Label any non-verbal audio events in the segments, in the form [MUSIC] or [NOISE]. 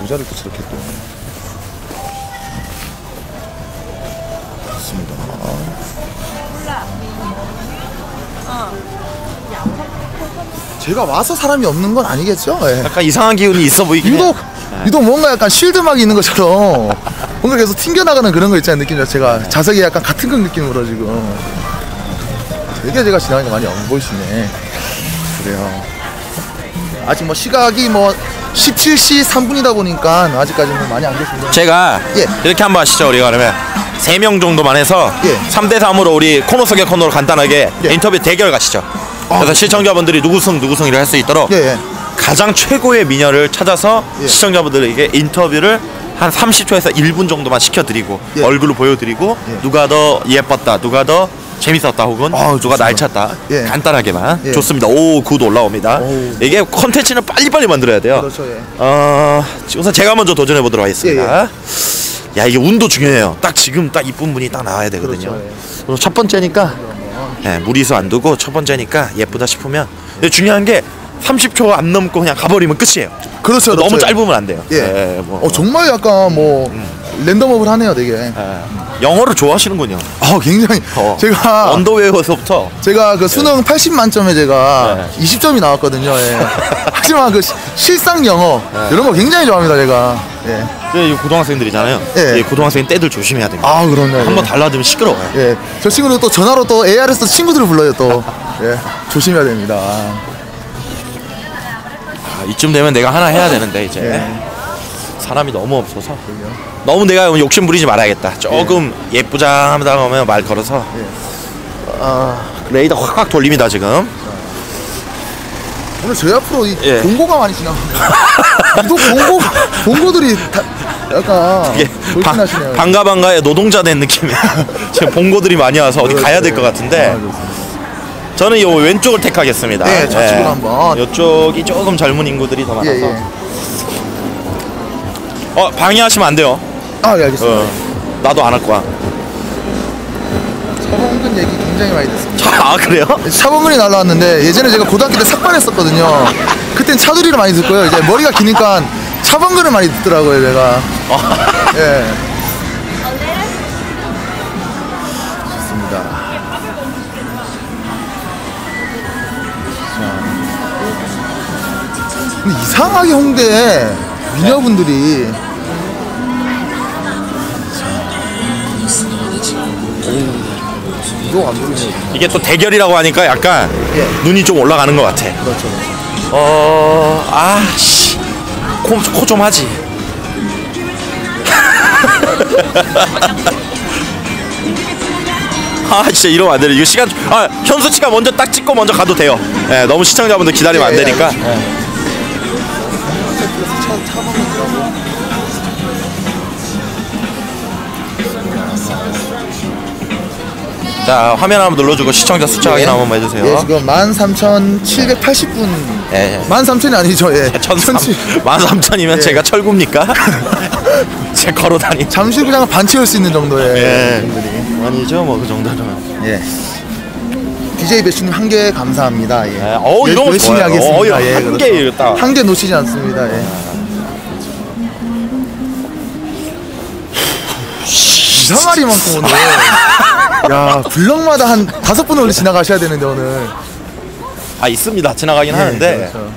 모자를 또 저렇게 또. 좋습니다. 제가 와서 사람이 없는 건 아니겠죠? 예. 약간 이상한 기운이 있어 보이긴 해. 유독 유독 뭔가 약간 쉴드막이 있는 것처럼 [LAUGHS] 뭔가 계속 튕겨나가는 그런 거 있잖아요 느낌 자체가 자석이 약간 같은 건 느낌으로 지금 되게 제가 지나가니까 많이 안 보이시네 그래요 아직 뭐 시각이 뭐 17시 3분이다 보니까 아직까지는 많이 안 계십니다 제가 예. 이렇게 한번 하시죠 우리가 그러면 세 명 정도만 해서 예. 3대 3으로 우리 코너 속의 코너로 간단하게 예. 인터뷰 대결 가시죠. 아, 그래서 시청자분들이 누구 승 누구 승 이를 할 수 있도록 예, 예. 가장 최고의 미녀를 찾아서 예. 시청자분들에게 인터뷰를 한 30초에서 1분 정도만 시켜드리고 예. 얼굴로 보여드리고 예. 누가 더 예뻤다 누가 더 재밌었다 혹은 아우, 누가. 날 찼다 예. 간단하게만 예. 좋습니다 오굿 올라옵니다 오우. 이게 컨텐츠는 빨리빨리 만들어야 돼요 그렇죠 예. 어, 우선 제가 먼저 도전해 보도록 하겠습니다. 예, 야 이게 운도 중요해요. 딱 지금 딱 이쁜 분이 딱 나와야 되거든요. 그렇죠, 첫 번째니까 예, 무리수 안 두고 첫 번째니까 예쁘다 싶으면 중요한 게 30초 안 넘고 그냥 가버리면 끝이에요. 그렇죠 너무 그렇죠. 짧으면 안 돼요. 예. 뭐, 어 정말 약간 뭐 랜덤업을 하네요 되게 예. 영어를 좋아하시는군요. 어 굉장히 어. 제가 언더웨어에서부터 제가 그 수능 80 만 점에 제가 네. 20점이 나왔거든요. 예. [LAUGHS] 하지만 그 시- 실상 영어 이런 거 굉장히 좋아합니다. 제가. 예. 이 고등학생들이잖아요. 예. 이 고등학생 때들 조심해야 됩니다. 아 그럼요. 한번 예. 달라지면 시끄러워요. 예. 저 친구는 또 전화로 또 AR에서 친구들을 불러요 또. [LAUGHS] 예. 조심해야 됩니다. 아, 이쯤 되면 내가 하나 해야 되는데 이제 예. 사람이 너무 없어서 너무 내가 욕심 부리지 말아야겠다. 조금 예. 쁘장하다 보면 말 걸어서 아, 레이더 확확 돌립니다 지금. 오늘 저희 앞으로 이 예. 봉고가 많이. 유독 봉고 봉고들이 다 약간 돌진하시네요. 반가 반가의 노동자 된 느낌이. [LAUGHS] 지금 봉고들이 많이 와서 어디 가야 될것 아, 같은데 좋습니다. 저는 이 왼쪽을 택하겠습니다. 네, 좌측으로 한번. 이쪽이 조금 젊은 인구들이 더 많아서. 예, 예. 어 방해하시면 안 돼요. 아, 예, 알겠습니다. 어, 나도 안 할 거야. 차범근 얘기 굉장히 많이 듣습니다. 아 그래요? 차범근이 날라왔는데 예전에 제가 고등학교 때 삭발했었거든요. 그땐 차두리를 많이 듣고요. 이제 머리가 기니까 차범근을 많이 듣더라고요, 제가. 예. 근데 이상하게 홍대에 미녀분들이 이거 안 보이네요. 이게 또 대결이라고 하니까 약간 예. 눈이 좀 올라가는 것 같아. 그렇죠. 어, 아 씨, 코좀 하지. [LAUGHS] 아 진짜 이러면 안 돼. 이거 시간 아 현수치가 먼저 딱 찍고 먼저 가도 돼요. 예, 너무 시청자분들 기다리면 안 예, 되니까. 알겠습니다. 자 화면 한번 눌러주고 시청자 숫자 확인 한번 해주세요. 예, 지금 13,780분. 예, 예. 13,000이 아니죠. 예. 천삼 천칠- 만 삼천이면 예. 제가 철구입니까? [LAUGHS] 제 걸어 다니. 잠실구장을 반 채울 수 있는 정도의 예. 분들이. 아니죠 뭐 그 정도는. 예. DJ 배추님 한 개 감사합니다. 예. 예, 어, 이런 거 열심히 좋아요. 하겠습니다. 어, 이런 예, 한 그렇죠. 개 이렇다. 한개 놓치지 않습니다. 예. 이상하리만큼 오늘. [LAUGHS] 야, 블럭마다 한 다섯 분 원래 지나가셔야 되는데 오늘. 아 있습니다. 지나가긴 하는데. 예, 그렇죠.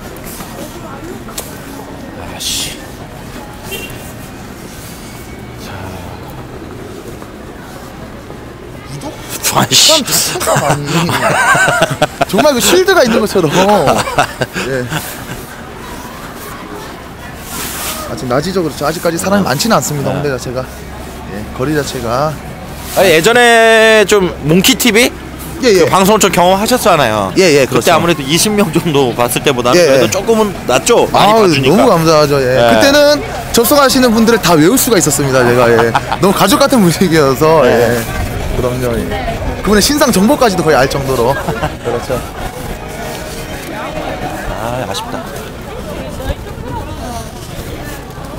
아씨. 참 아니. 정말 그 실드가 있는 것처럼. 예. 아직 낮이죠 그렇죠. 아직까지 사람이 많지는 않습니다. 홍대 자체가. 예, 거리 자체가. 아니, 예전에 좀 몽키 TV 예, 예. 그 방송을 좀 경험하셨잖아요. 예, 예, 그때 그렇죠. 아무래도 20명 정도 봤을 때보다는 예, 그래도 예. 조금은 낫죠. 많이 아우, 봐주니까. 너무 감사하죠. 예. 예. 그때는 접속하시는 분들을 다 외울 수가 있었습니다. 제가 예. [LAUGHS] 너무 가족 같은 분위기여서 예. 그럼요. 예. 그분의 신상 정보까지도 거의 알 정도로. [LAUGHS] 그렇죠. 아 아쉽다.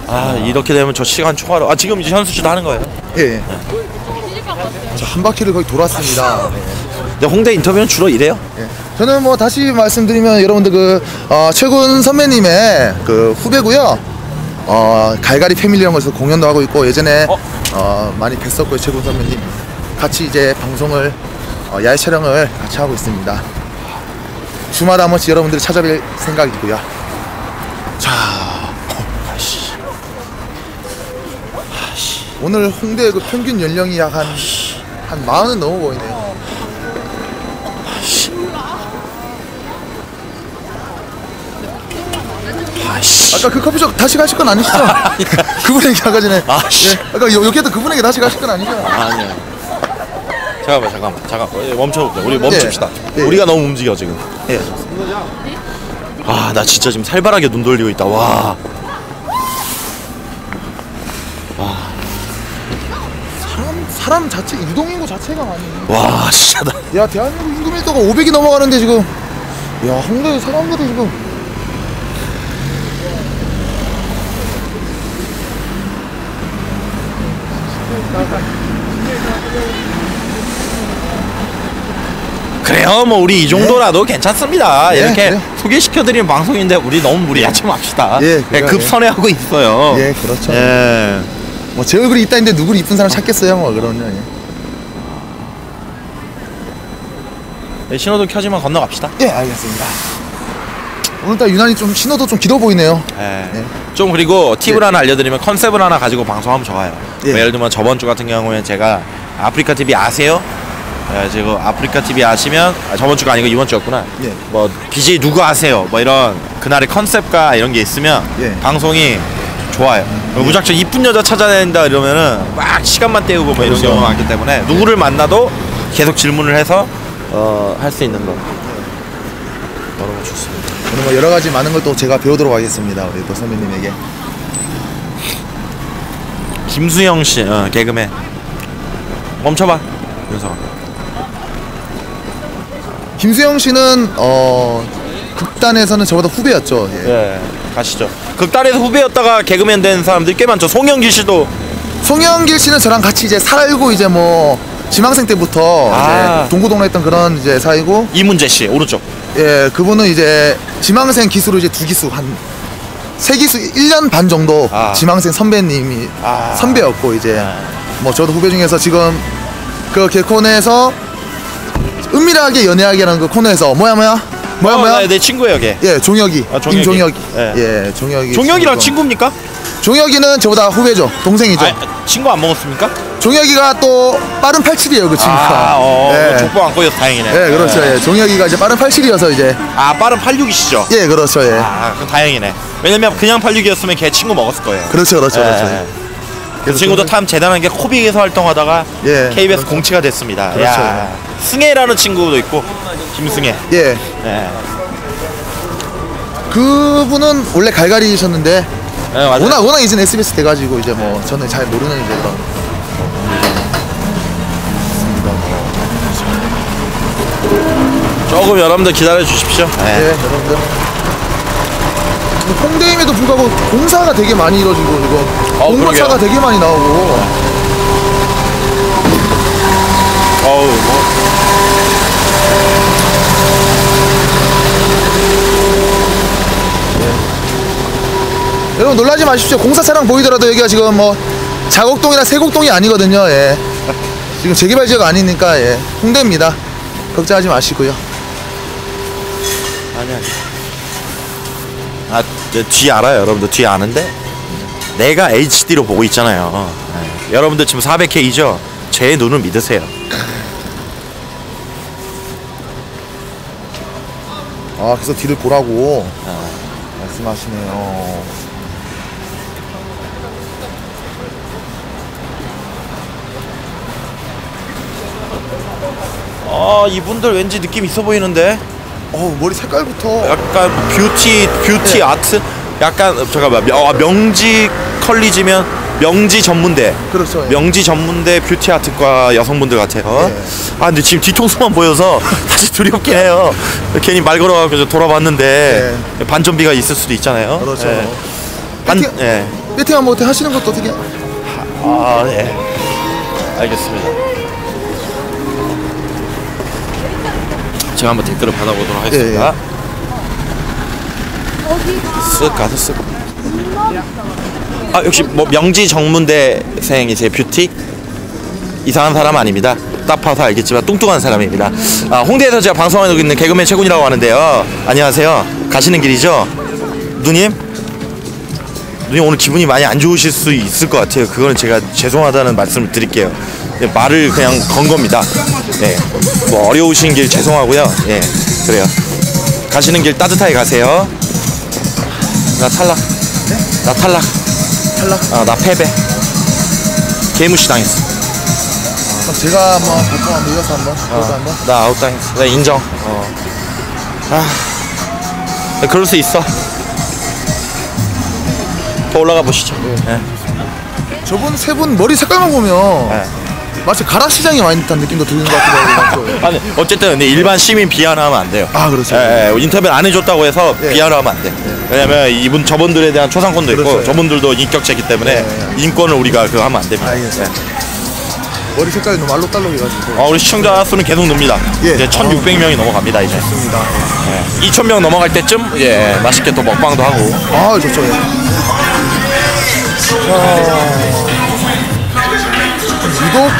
아 이렇게 되면 저 시간 초과로 아 지금 이제 현수 씨도 하는 거예요. 예. 예. 한 바퀴를 거의 돌았습니다. 근데 홍대 인터뷰는 주로 이래요. 예. 저는 뭐 다시 말씀드리면 여러분들 그 어, 최군 선배님의 그 후배고요. 어, 갈갈이 패밀리라는 곳에서 공연도 하고 있고 예전에 어? 어, 많이 뵀었고요 최군 선배님 같이 이제 방송을 어, 야외 촬영을 같이 하고 있습니다 주마다 한 번씩 여러분들이 찾아뵐 생각이고요 자 아씨. 오늘 홍대 그 평균 연령이 약 한 한 마흔은 넘어 보이네요 아씨. 아까 그 커피숍 다시 가실 건 아니시죠? [LAUGHS] 그분 얘기 아까 전에 아, 씨. 예, 아까 여- 여기에도 그분에게 다시 가실 건 아니죠? 아니야. 잠깐만, 잠깐만, 잠깐만. 예, 멈춰보자. 우리 멈춥시다. 예. 우리가 너무 움직여 지금. 예. 아, 나 진짜 지금 살벌하게 눈 돌리고 있다. 와. 사람 사람 자체 유동인구 자체가 많이 와, 진짜 나. 야 대한민국 인구 밀도가 500이 넘어가는데 지금 야 홍대 사람들이 지금 그래요, 뭐 우리 이 정도라도 괜찮습니다. 네, 이렇게 그래요. 소개시켜드리는 방송인데 우리 너무 무리하지 맙시다. 예, 네, 그래요, 급선회하고 있어요. 예, 그렇죠. 예. 뭐 제 얼굴이 있다 했는데 누구를 이쁜 사람 찾겠어요 뭐 그러면 예. 네, 신호등 켜지면 건너갑시다. 예 알겠습니다 오늘따라 유난히 좀 신호도 좀 길어 보이네요 예. 네. 좀 그리고 팁을 하나 알려드리면 컨셉을 하나 가지고 방송하면 좋아요. 예. 뭐 예를 들면 저번 주 같은 경우에 제가 아프리카 TV 아세요? 예, 지금 아프리카 TV 아시면 아, 저번 주가 아니고 이번 주였구나. 예. 뭐 BJ 누구 아세요? 뭐 이런 그날의 컨셉과 이런 게 있으면 예. 방송이 좋아요. 무작정 이쁜 여자 찾아낸다 이러면은 막 시간만 때우고 뭐 이런 그렇죠. 경우가 많기 때문에 누구를 만나도 계속 질문을 해서 어, 할 수 있는 거. 너무 좋습니다. 오늘 뭐 여러 가지 많은 걸 또 제가 배우도록 하겠습니다 우리 또 선배님에게 김수영 씨, 어, 개그맨. 멈춰봐, 윤서. 김수영 씨는 어 극단에서는 저보다 후배였죠 예. 예, 가시죠. 극단에서 후배였다가 개그맨 된 사람들이 꽤 많죠. 송영길 씨도 송영길 씨는 저랑 같이 이제 살고 이제 뭐 지망생 때부터 아. 이제 동고동락 했던 그런 이제 사이고 이문재 씨 오른쪽. 예 그분은 이제 지망생 기수로 이제 두 기수 한 세 기수 1년 반 정도 아. 지망생 선배님이 아. 선배였고 이제 아. 뭐 저도 후배 중에서 지금 그 개콘에서 은밀하게 연애하기라는 그 코너에서 뭐야 뭐야 뭐야 어, 뭐야 네, 내 친구예요, 걔. 예 종혁이 아, 종혁이. 임종혁이 예. 예 종혁이 종혁이랑 친구가. 친구입니까? 종혁이는 저보다 후배죠 동생이죠 아, 친구 안 먹었습니까? 종혁이가 또 빠른 87이에요 그 친구가 아, 어, 예. 족보 안 꼬여서 다행이네. 예 그렇죠 예 종혁이가 이제 빠른 87이어서 이제 아, 빠른 86이시죠? 예 그렇죠 예 아, 그럼 다행이네. 왜냐면 그냥 86이었으면 걔 친구 먹었을 거예요. 그렇죠 그렇죠 예. 그렇죠 예. 그 친구도 참 대단한 게 코빅에서 활동하다가 예, KBS 그렇죠. 공채가 됐습니다. 그렇죠. 야, 승혜라는 친구도 있고 김승혜. 예 예. 그분은 원래 갈갈이셨는데 예, 맞아요. 워낙 워낙 이제 SBS 돼가지고 이제 뭐 저는 잘 모르는 이제 그런 조금 여러분들 기다려 주십시오. 예 예. 여러분들 홍대임에도 불구하고 공사가 되게 많이 이루어지고 이거 어, 공사가 그러게요. 되게 많이 나오고. 어우, 뭐. 여러분 놀라지 마십시오. 공사 차량 보이더라도 여기가 지금 뭐 자곡동이나 세곡동이 아니거든요. 예. [LAUGHS] 지금 재개발 지역 아니니까 예. 홍대입니다. 걱정하지 마시고요. 아니야. 아, 저뒤 알아요, 여러분들. 뒤 아는데 내가 HD로 보고 있잖아요. 예. 여러분들 지금 400K죠? 제 눈을 믿으세요. 아 그래서 뒤를 보라고 말씀하시네요 아, 이분들 왠지 느낌 있어 보이는데. 어우 머리 색깔부터 약간 뷰티 뷰티 네. 아트 약간 잠깐만 명, 아, 명지 컬리지면 명지 전문대 그렇죠 예. 명지 전문대 뷰티 아트과 여성분들 같아요. 네. 아 근데 지금 뒤통수만 보여서 [LAUGHS] 사실 두렵긴 해요. 괜히 말 걸어가고 저 돌아봤는데 반전비가 있을 수도 있잖아요. 네. 그렇죠 예. 반 배팅, 예. 배팅 한번 어떻게 하시는 것도 어떻게 아 예. 알겠습니다. 제가 한번 댓글을 받아보도록 하겠습니다. 쓱 가서 쓱. 아 역시 뭐 명지 정문대생이세요? 뷰티? 이상한 사람 아닙니다. 딱 봐서 알겠지만 뚱뚱한 사람입니다. 아, 홍대에서 제가 방송하고 있는 개그맨 최군이라고 하는데요. 안녕하세요. 가시는 길이죠? 누님 누님 오늘 기분이 많이 안 좋으실 수 있을 것 같아요 그거는 제가 죄송하다는 말씀을 드릴게요 예, 말을 그냥 건 겁니다 네. 뭐 어려우신 길 죄송하고요 예 그래요 가시는 길 따뜻하게 가세요 나 탈락 나 탈락 탈락. 아, 나 패배. 개무시 당했어. 그럼 제가 한번 이어서 한번 이어서 한번. 나 아웃 당했어. 나 인정. 어. 아, 그럴 수 있어. 더 올라가 보시죠. 예. 저분 세 분 머리 색깔만 보면 예. 마치 가락시장에 와 있는 듯한 느낌도 드는 것 같기도 하고. [LAUGHS] 아니 어쨌든 근데 일반 시민 비하하면 안 돼요. 아 그렇죠. 예, 예, 인터뷰 안 해줬다고 해서 예. 비하하면 안 돼. 왜냐면 이분 저분들에 대한 초상권도 있고 그렇죠. 저분들도 인격체이기 때문에 예, 인권을 우리가 그거 하면 안 됩니다. 알겠어요. 예. 머리 색깔이 너무 알록달록해가지고. 아, 우리 시청자 수는 계속 늡니다. 예. 이제 1,600명이 넘어갑니다 이제. 좋습니다. 2,000명 넘어갈 때쯤 예 맛있게 또 먹방도 하고 아 좋죠. 예. 자, 유독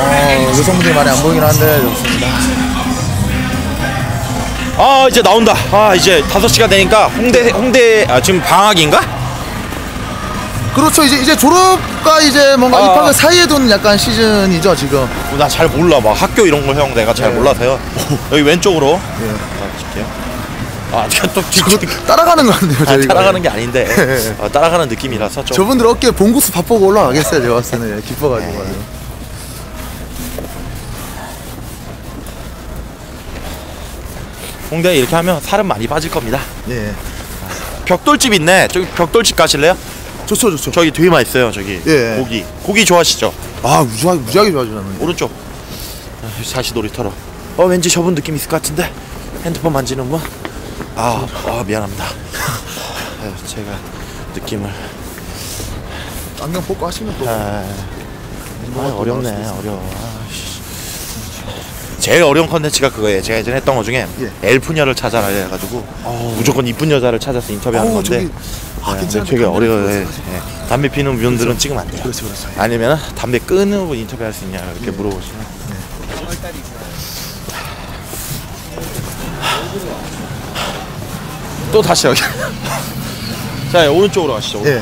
어, 여성분들이 많이 안 보이긴 한데 좋습니다. 아 이제 나온다 아 이제 5시가 되니까 홍대 홍대 아 지금 방학인가? 그렇죠. 이제 이제 졸업과 이제 뭔가 아. 입학을 사이에 둔 약간 시즌이죠 지금. 나 잘 몰라 막 학교 이런 거형 내가 잘 예. 몰라서요 [LAUGHS] 여기 왼쪽으로 예. 아 찍게요 아 제가 또 뒤, 따라가는 거 같네요 아, 저희가. 따라가는 게 아닌데 예. 어, 따라가는 느낌이라서 좀 저분들 어깨에 봉구수 밥 보고 올라가겠어요 제가 봤을 때는 예, 기뻐가지고 네. 아주. 홍대 이렇게 하면 살은 많이 빠질 겁니다 예. 벽돌집 있네 저기 벽돌집 가실래요? 좋죠 좋죠. 저기 되게 맛있어요 저기 예. 고기 고기 좋아하시죠? 아 무지하게 무지하게 좋아하시는 오른쪽 아, 다시 놀이터로 어 왠지 저분 느낌 있을 것 같은데 핸드폰 만지는 분? 아, 아 미안합니다 아, 제가 느낌을 안경 벗고 하시면 또. 아, 아 어렵네 어려워 아이씨. 제일 어려운 컨텐츠가 그거예요 제가 예전에 했던 거 중에 예. 엘프녀를 찾아라 해가지고 무조건 이쁜 여자를 찾아서 인터뷰하는 어우, 건데 저기 아 네. 되게 어려워요 예, 예. 담배 피는 분들은 찍으면 안 돼요 그렇죠 그렇죠. 아니면 담배 끊고 인터뷰할 수 있냐 이렇게 물어보시면 또 다시 여기 [LAUGHS] 자 오른쪽으로 가시죠 예.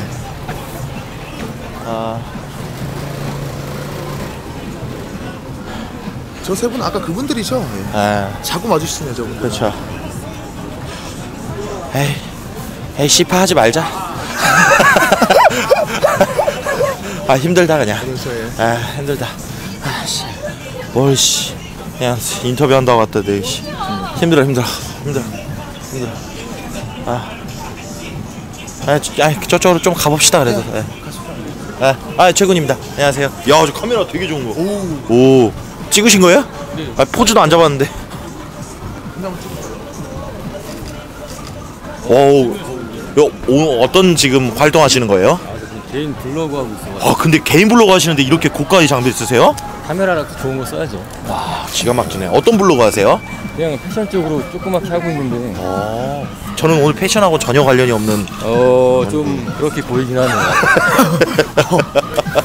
아, 저 세 분 아까 그분들이죠. 예. 아 자꾸 마주치네요 저분들. 그렇죠 에이 에이 씨파 하지 말자 [LAUGHS] 아 힘들다 그냥 그렇죠. 예. 아 힘들다 아 씨 뭘 씨 그냥 인터뷰 한다고 왔더니 씨. 힘들어 힘들어 힘들어 힘들어 아, 아, 저- 아 저쪽으로 좀 가봅시다 그래도 예. 아, 아 최군입니다 안녕하세요 야 저 카메라 되게 좋은 거 오. 오 찍으신 거예요? 아, 포즈도 안 잡았는데 오, 요, 오늘 어떤 지금 활동하시는 거예요? 개인 블로그 하고 있어가지고 아 근데 개인 블로그 하시는데 이렇게 고가의 장비 쓰세요? 카메라랑 좋은 거 써야죠. 아 기가 막히네. 어떤 블로그 하세요? 그냥 패션 쪽으로 조그맣게 하고 있는데. 어, 저는 오늘 패션하고 전혀 관련이 없는. 어 좀 그렇게 보이긴 하네요.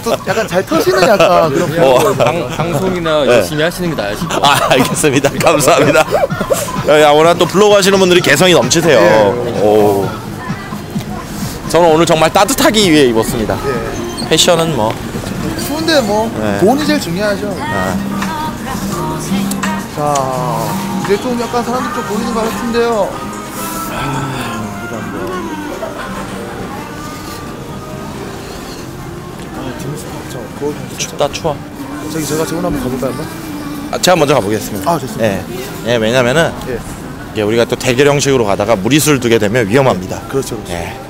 또 약간 잘 터지는 약간 그런. 그냥 어. 뭐 방, 방송이나 열심히 하시는 게 같아요. 아 알겠습니다. 감사합니다. 야 오늘 또 블로그 하시는 분들이 개성이 넘치세요. 오. 저는 오늘 정말 따뜻하기 위해 입었습니다. 예. 패션은 뭐 추운데 뭐 네. 돈이 제일 중요하죠. 아, 자 이제 좀 약간 사람들 좀 보이는 것 같은데요. 아. 그거 좀 춥다 추워 저기 제가 저분 한번 가볼까요 한번? 아, 제가 먼저 가보겠습니다 아 좋습니다. 예, 예 왜냐면은 예. 이게 우리가 또 대결 형식으로 가다가 무리수를 두게 되면 위험합니다 그렇죠 그렇죠. 예.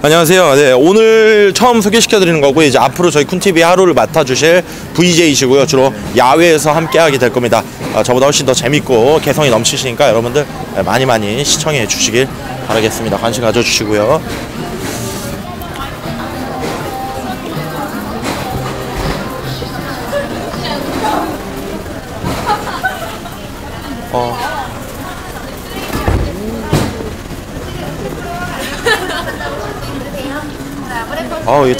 안녕하세요. 네, 오늘 처음 소개시켜 드리는 거고 이제 앞으로 저희 쿤TV 하루를 맡아 주실 VJ이시고요. 주로 야외에서 함께 하게 될 겁니다. 아, 저보다 훨씬 더 재밌고 개성이 넘치시니까 여러분들 많이 많이 시청해 주시길 바라겠습니다. 관심 가져 주시고요.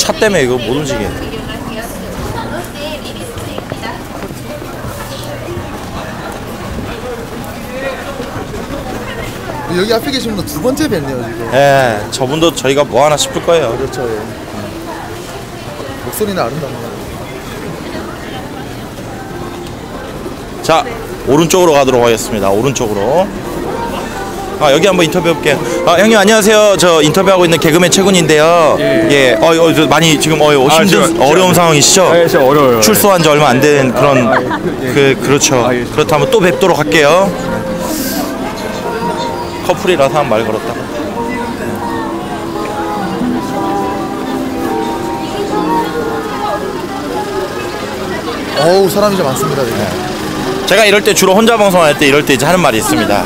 차 때문에 이거 못 움직이겠네. 여기 앞에 계신 분도 두 번째 뵀네요 지금. 예, 저분도 저희가 뭐 하나 싶을 거예요. 그렇죠. 예. 목소리는 아름답네요. 자, 오른쪽으로 가도록 하겠습니다. 오른쪽으로. 아, 여기 한번 인터뷰 해볼게요. 아, 형님 안녕하세요. 저 인터뷰하고 있는 개그맨 최군인데요. 예. 어, 어, 저 많이 지금 어, 아, 힘든 지금- 어려운 상황이시죠? 예, 진짜 어려워요. 출소한 지 얼마 안 된 그런 그 그렇죠. 아, 예. 그렇다면 또 뵙도록 할게요. 커플이라서 한 말 걸었다. 어우 사람이 좀 많습니다 지금. 제가 이럴 때 주로 혼자 방송할 때 이럴 때 이제 하는 말이 있습니다.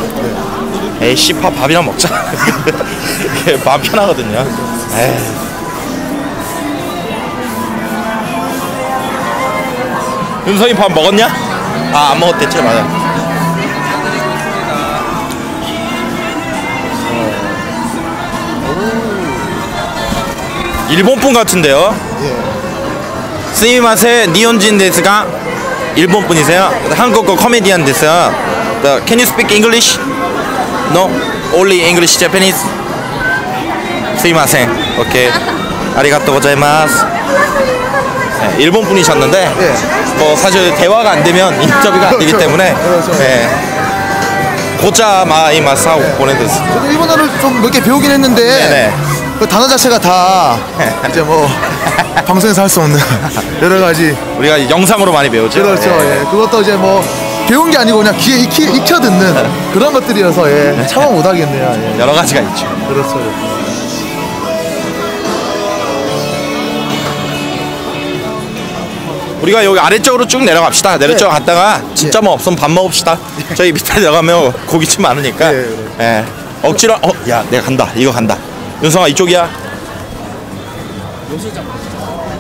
에이 씨밥 밥이나 먹자. [LAUGHS] 이게 마음 편하거든요. 에이. 윤성이 밥 먹었냐? 아 안 먹었댔지 맞아. 일본 분 같은데요? 스미마세 니혼진 데스가 일본 분이세요? 한국어 코미디언 데스요. The, can you speak English? No, only English, Japanese. 오케이. [LAUGHS] 아리가또 고자이마스. 네, 일본 분이셨는데 예. 뭐 사실 대화가 안 되면 인터뷰가 안 되기 그렇죠. 때문에 그렇죠. 네. 고자 마이마스 하고 보내드렸어요. 저도 일본어를 좀 몇 개 배우긴 했는데 네네. 그 단어 자체가 다 [LAUGHS] 이제 뭐 방송에서 할 수 없는 [LAUGHS] 여러 가지 우리가 영상으로 많이 배우죠. 그렇죠. 예. 예. 그것도 이제 뭐 배운 게 아니고 그냥 귀에 익히, 익혀 듣는 그런 것들이어서 예. 참아 못 하겠네요. 예. 여러 가지가 있죠. 그렇죠. 우리가 여기 아래쪽으로 쭉 내려갑시다. 내려쪽 네. 갔다가 진짜 뭐 없으면 밥 먹읍시다. 저희 밑에 내려가면 고깃집 많으니까. 네, 예. 억지로 어, 야, 내가 간다. 이거 간다. 윤성아 이쪽이야.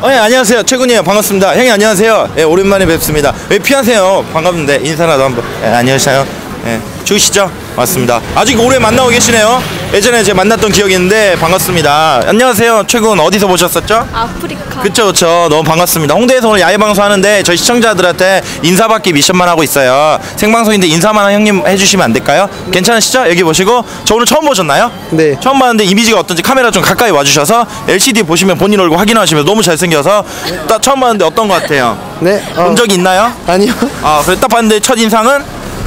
어, 예, 안녕하세요. 최군이에요. 반갑습니다. 형님 안녕하세요. 예, 오랜만에 뵙습니다. 왜 피하세요? 반갑는데 인사라도 한번. 예, 안녕하세요. 예, 죽으시죠? 맞습니다. 아직 오래 만나고 계시네요. 예전에 제가 만났던 기억이 있는데 반갑습니다. 안녕하세요. 최군 어디서 보셨었죠? 아프리카. 그쵸 그쵸 너무 반갑습니다 홍대에서 오늘 야외 방송 하는데 저희 시청자들한테 인사받기 미션만 하고 있어요 생방송인데 인사만 형님 해주시면 안 될까요? 괜찮으시죠? 여기 보시고 저 오늘 처음 보셨나요? 네. 처음 봤는데 이미지가 어떤지 카메라 좀 가까이 와주셔서 LCD 보시면 본인 얼굴 확인하시면 너무 잘생겨서 딱 처음 봤는데 어떤 것 같아요? 네, 어, 본 적이 있나요? 아니요. 아 그래 딱 봤는데 첫 인상은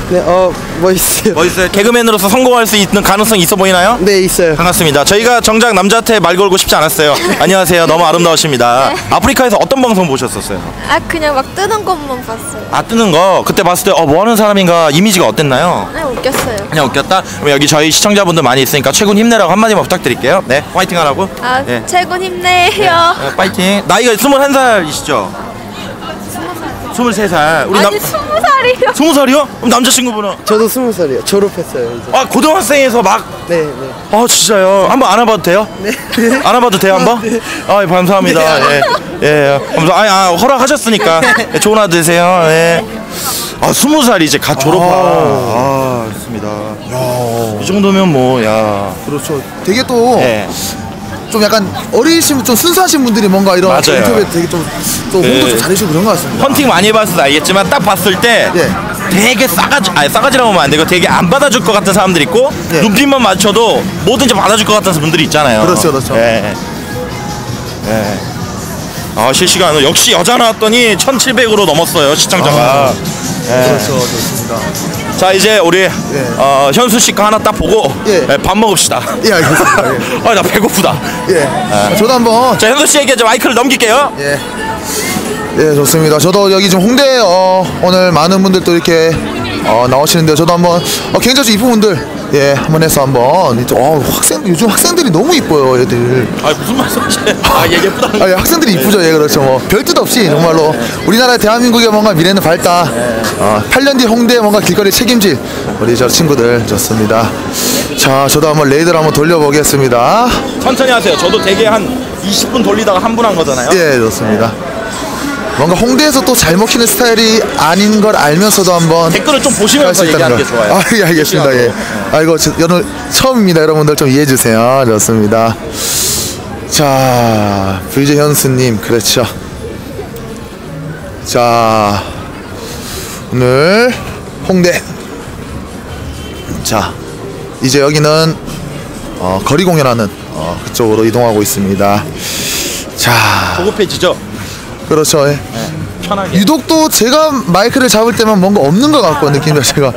네, 어, 뭐 있어요? 멋있어요 개그맨으로서 성공할 수 있는 가능성이 있어 보이나요? 네, 있어요. 반갑습니다. 저희가 정작 남자한테 말 걸고 싶지 않았어요. [LAUGHS] 안녕하세요. 너무 아름다우십니다. 아프리카에서 어떤 방송 보셨었어요? 아 그냥 막 뜨는 것만 봤어요. 아 뜨는 거 그때 봤을 때 어 뭐 하는 사람인가 이미지가 어땠나요? 네 웃겼어요. 그냥 웃겼다. 그럼 여기 저희 시청자분들 많이 있으니까 최군 힘내라고 한마디만 부탁드릴게요. 네, 파이팅 하라고. 아 예. 최군 힘내요. 어, 파이팅. 나이가 21살이시죠? 23살. 우리 남 아니 스무 살이요. 20살이요? 그럼 남자친구분은 저도 스무 살이요. 졸업했어요, 이제. 아 고등학생에서 막 네, 네. 아 진짜요? 한번 안아봐도 돼요? 네. 안아봐도 돼요 한번? 아 예, 감사합니다. 예, 예, 감사. 아, 아 허락하셨으니까 예, 좋은 하루 되세요. 예. 아 스무 살 이제 갓 졸업한. 아, 좋습니다. 이 정도면 뭐 야. 그렇죠. 되게 또 좀 예. 약간 어리신 분, 좀 순수하신 분들이 뭔가 이런 맞아요. 인터뷰에 되게 좀, 또 네. 홍도 좀 잘해주고 그런 것 같습니다. 헌팅 많이 해봐서 알겠지만 딱 봤을 때 예. 되게 싸가지 아니 싸가지라고 하면 안 되고 되게 안 받아줄 것 같은 사람들 있고 예. 눈빛만 맞춰도 뭐든지 받아줄 것 같은 분들이 있잖아요. 그렇죠, 그렇죠. 예. 예. 아 실시간으로 역시 여자 나왔더니 1,700으로 넘었어요 시청자가. 예. 그렇죠. 좋습니다. 자 이제 우리 어, 현수 씨거 하나 딱 보고 예. 예, 밥 먹읍시다. 예, 알겠습니다. 예. [LAUGHS] 아나 배고프다. 예. 저도 한번 자 현수 씨에게 이제 마이크를 넘길게요. 예. 예, 좋습니다. 저도 여기 좀 홍대 어, 오늘 많은 분들 또 이렇게 어, 나오시는데 저도 한번 어, 굉장히 이쁜 분들 예, 한번 해서 한번 이제, 어, 학생 요즘 학생들이 너무 이뻐요, 애들. 아 무슨 말씀이세요? 아얘 예쁘다. 아, 예, 학생들이 이쁘죠, 예, 그렇죠. 뭐, 별뜻 없이 정말로 우리나라 대한민국의 뭔가 미래는 밝다. 어, 8년 뒤 홍대 뭔가 길거리 책임질 우리 저 친구들 좋습니다. 자, 저도 한번 레이드를 한번 돌려보겠습니다. 천천히 하세요. 저도 되게 한 20분 돌리다가 한 분 한 거잖아요. 예, 좋습니다. 뭔가 홍대에서 또 잘 먹히는 스타일이 아닌 걸 알면서도 한번 댓글을 좀할 보시면서 수 얘기하는 게 거. 좋아요. 아, 예, 알겠습니다. 예. 아이고, 저, 오늘 처음입니다. 여러분들 좀 이해해 주세요. 좋습니다. 자, VJ 현수님, 그렇죠. 자, 오늘 홍대. 자, 이제 여기는 어, 거리 공연하는 어, 그쪽으로 이동하고 있습니다. 자, 조급해지죠? 그렇죠. 예. 편하게. 유독 또 제가 마이크를 잡을 때만 뭔가 없는 것 같고 느낌이 제가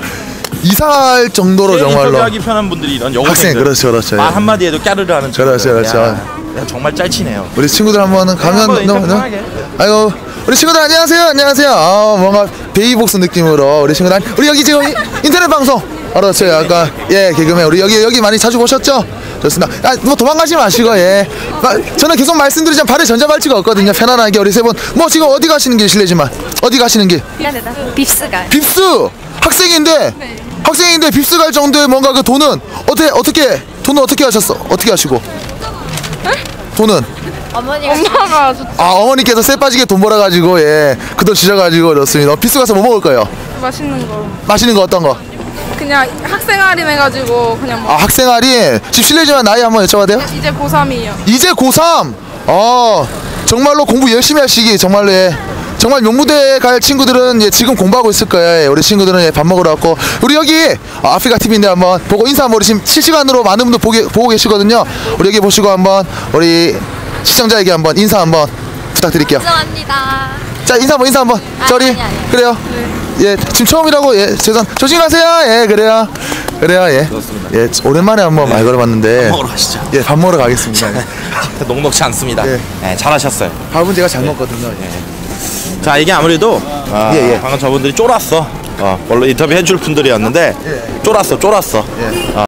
이상할 정도로 제일 정말로 인터뷰하기 편한 분들이 이런 여고생들. 학생, 그렇죠, 그렇죠. 말 예. 한마디 해도 까르르 하는 그렇죠, 친구들. 그렇죠. 야, 야, 정말 짤치네요. 우리 친구들 가면 한번 너무 인터뷰 너무 편하게. 아이고 우리 친구들 안녕하세요 안녕하세요 아 뭔가 베이복스 느낌으로 우리 친구들 우리 여기 지금 이- 인터넷 방송 알았어요 아까 예 개그맨 우리 여기 여기 많이 자주 보셨죠 좋습니다. 아 뭐 도망가지 마시고 예. 아, 저는 계속 말씀드리지만 발에 전자발찌가 없거든요. 편안하게 우리 세 분. 뭐 지금 어디 가시는 길 실례지만? 어디 가시는 길? 미안하다. 빕스가. 빕스! 학생인데 학생인데 빕스 갈 정도의 뭔가 그 돈은 어떻게 어떻게 돈은 어떻게 하셨어? 어떻게 하시고? 돈은? 어머니가 엄마가 저아 어머니께서 쇠 빠지게 돈 벌어가지고 예 그 돈 주셔가지고 그렇습니다. 뷔스 가서 뭐 먹을 거예요? 맛있는 거. 맛있는 거 어떤 거? 그냥 학생 할인해가지고 그냥 뭐 아 학생 할인 집 실례지만 나이 한번 여쭤봐도 돼요? 이제 고3이에요 이제 고3 어 정말로 공부 열심히 할 시기 정말로 예 정말 용무대 갈 친구들은 예, 지금 공부하고 있을 거예요. 예, 우리 친구들은 예, 밥 먹으러 왔고 우리 여기 아, 아프리카 TV인데 한번 보고 인사 한번 우리 지금 실시간으로 많은 분들 보게, 보고 계시거든요. 우리 여기 보시고 한번 우리 시청자에게 한번 인사 한번 부탁드릴게요. 죄송합니다. 자 인사 한번 인사 한번 아, 저리 아니, 아니. 그래요 예 지금 처음이라고 예 죄송 조심하세요 예 그래요 그래요 예 예, 오랜만에 한번 말 걸어봤는데 먹으러 가시죠. 예 밥 먹으러 가겠습니다 예. [LAUGHS] 녹록치 않습니다. 예. 네, 잘하셨어요. 밥은 제가 잘 먹거든요 예. 자 이게 아무래도 아, 예, 예. 방금 저분들이 쫄았어. 어, 원래 인터뷰 해줄 분들이었는데 쫄았어, 쫄았어. 예. 어,